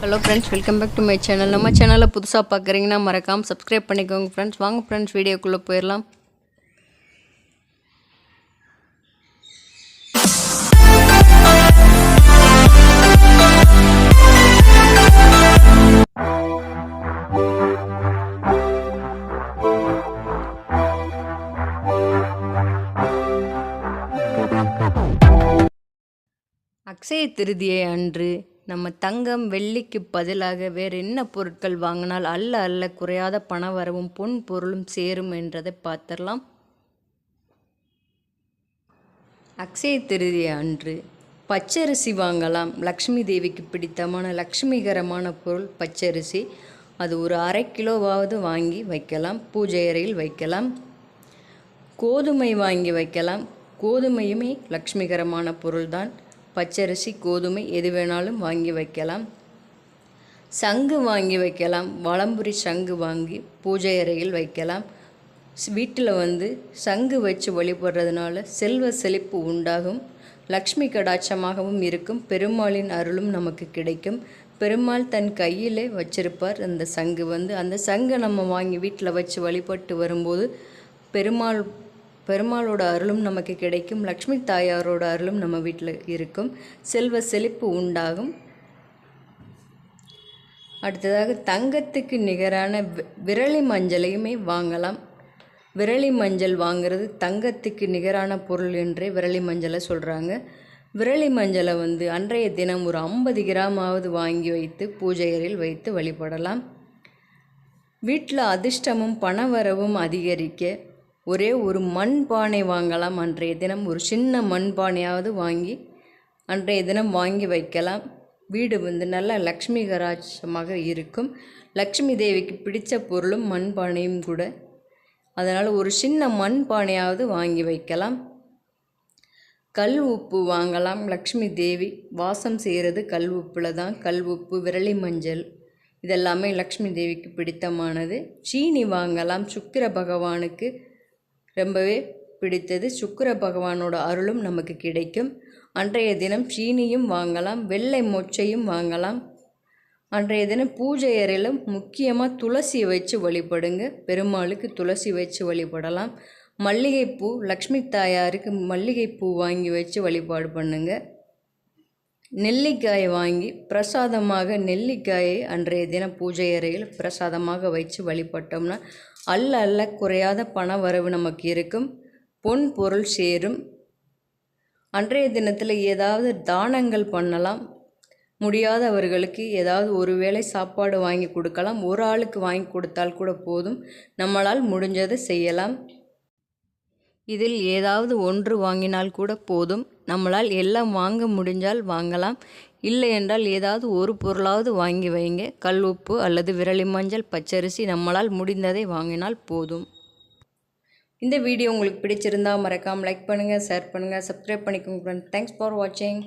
Hello friends welcome back to my channel நம்ம சேனலில் புதுசாக பார்க்குறீங்கன்னா மறக்காமல் சப்ஸ்கிரைப் பண்ணிக்கோங்க ஃப்ரெண்ட்ஸ் வாங்க ஃப்ரெண்ட்ஸ் வீடியோக்குள்ளே போயிடலாம் அக்ஷய திருதியை அன்று நம்ம தங்கம் வெள்ளிக்கு பதிலாக வேறு என்ன பொருட்கள் வாங்கினால் அல்ல அல்ல குறையாத பண வரவும் பொன் பொருளும் சேரும் என்றதை பார்த்துடலாம். அக்ஷய திருதி அன்று பச்சரிசி வாங்கலாம். லக்ஷ்மி தேவிக்கு பிடித்தமான லக்ஷ்மிகரமான பொருள் பச்சரிசி. அது ஒரு அரை கிலோவாவது வாங்கி வைக்கலாம். பூஜை அறையில் வைக்கலாம். கோதுமை வாங்கி வைக்கலாம். கோதுமையுமே லக்ஷ்மிகரமான பொருள்தான். பச்சரிசி கோதுமை எது வேணாலும் வாங்கி வைக்கலாம். சங்கு வாங்கி வைக்கலாம். வலம்புரி சங்கு வாங்கி பூஜை அறையில் வைக்கலாம். வீட்டில் வந்து சங்கு வச்சு வழிபடுறதுனால செல்வ செழிப்பு உண்டாகும். லக்ஷ்மி கடாட்சமாகவும் இருக்கும். பெருமாளின் அருளும் நமக்கு கிடைக்கும். பெருமாள் தன் கையிலே வச்சிருப்பார் அந்த சங்கு வந்து. அந்த சங்கை நம்ம வாங்கி வீட்டில் வச்சு வழிபட்டு வரும்போது பெருமாள் பெருமாளோட அருளும் நமக்கு கிடைக்கும். லக்ஷ்மி தாயாரோட அருளும் நம்ம வீட்டில் இருக்கும். செல்வ செழிப்பு உண்டாகும். அடுத்ததாக தங்கத்துக்கு நிகரான வி- விரலி மஞ்சளையுமே வாங்கலாம். விரலி மஞ்சள் வாங்கிறது தங்கத்துக்கு நிகரான பொருள் என்றே விரலி மஞ்சளை சொல்கிறாங்க விரலி மஞ்சளை வந்து அன்றைய தினம் ஒரு ஐம்பது கிராமாவது வாங்கி வைத்து பூஜை வைத்து வழிபடலாம். வீட்டில் அதிர்ஷ்டமும் பணவரவும் அதிகரிக்க ஒரே ஒரு மண் பானை வாங்கலாம் அன்றைய தினம். ஒரு சின்ன மண் பானையாவது வாங்கி அன்றைய தினம் வாங்கி வைக்கலாம். வீடு வந்து நல்ல லக்ஷ்மி கராட்சமாக இருக்கும். லக்ஷ்மி தேவிக்கு பிடித்த பொருளும் மண் பானையும் கூட. அதனால் ஒரு சின்ன மண் பானையாவது வாங்கி வைக்கலாம். கல் உப்பு வாங்கலாம். லக்ஷ்மி தேவி வாசம் செய்கிறது கல் உப்பில் தான். கல் உப்பு விரலி மஞ்சள் இதெல்லாமே லக்ஷ்மி தேவிக்கு பிடித்தமானது. சீனி வாங்கலாம். சுக்கிர பகவானுக்கு ரொம்பவே பிடித்தது. சுக்கர பகவானோட அருளும் நமக்கு கிடைக்கும். அன்றைய தினம் சீனியும் வாங்கலாம் வெள்ளை மொச்சையும் வாங்கலாம். அன்றைய தினம் பூஜை அறையில் முக்கியமாக துளசி வச்சு வழிபடுங்க. பெருமாளுக்கு துளசி வச்சு வழிபடலாம். மல்லிகைப்பூ லக்ஷ்மி தாயாருக்கு மல்லிகைப்பூ வாங்கி வச்சு வழிபாடு பண்ணுங்கள் நெல்லிக்காயை வாங்கி பிரசாதமாக நெல்லிக்காயை அன்றைய தினம் பூஜை அறையில் பிரசாதமாக வச்சு வழிபட்டோம்னா அல்ல அல்ல குறையாத பண வரவு நமக்கு இருக்கும். பொன் பொருள் சேரும். அன்றைய தினத்தில் ஏதாவது தானங்கள் பண்ணலாம். முடியாதவர்களுக்கு ஏதாவது ஒரு வேளை சாப்பாடு வாங்கி கொடுக்கலாம். ஒரு ஆளுக்கு வாங்கி கொடுத்தால் கூட போதும். நம்மளால் முடிஞ்சதை செய்யலாம். இதில் ஏதாவது ஒன்று வாங்கினால் கூட போதும். நம்மளால் எல்லாம் வாங்க முடிஞ்சால் வாங்கலாம். இல்லை என்றால் ஏதாவது ஒரு பொருளாவது வாங்கி வைங்க. கல் உப்பு அல்லது விரலி மஞ்சள் பச்சரிசி நம்மளால் முடிந்ததை வாங்கினால் போதும். இந்த வீடியோ உங்களுக்கு பிடிச்சிருந்தா மறக்காமல் லைக் பண்ணுங்கள் ஷேர் பண்ணுங்கள் சப்ஸ்கிரைப் பண்ணிக்கோங்க ஃப்ரெண்ட் தேங்க்ஸ் ஃபார் வாட்சிங்